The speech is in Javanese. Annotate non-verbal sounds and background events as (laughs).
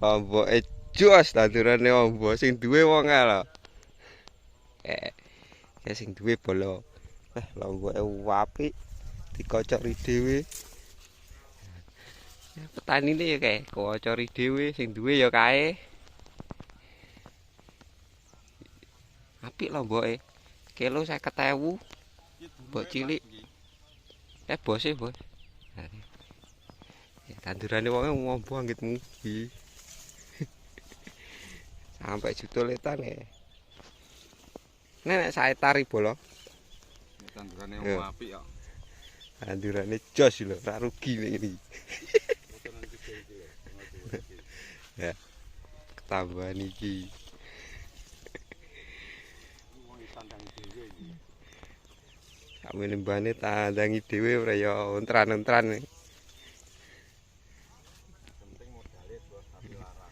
Lomboke jos tandurane ombo sing duwe wong lho. Eh, sing duwe bolo. Eh, lomboke apik dikocori dhewe. Ya petanine ya kae, kocori dhewe sing duwe ya kae. Apik lomboke. Kilo 50.000. Mbok cilik. Eh, bose, Bos. Ya tandurane wonge ngombo anggit mugi. Sampai jutuletan ya. Nek sae tari bolo. Tandurane Iya. wong apik kok. Tandurane jos lho, ora rugi nek iki. (laughs) Ya. Ketambahan iki. Dhewe iki. Kami nembane tandangi dhewe ora ya ontran-ontran. Penting modale bos tapi larang.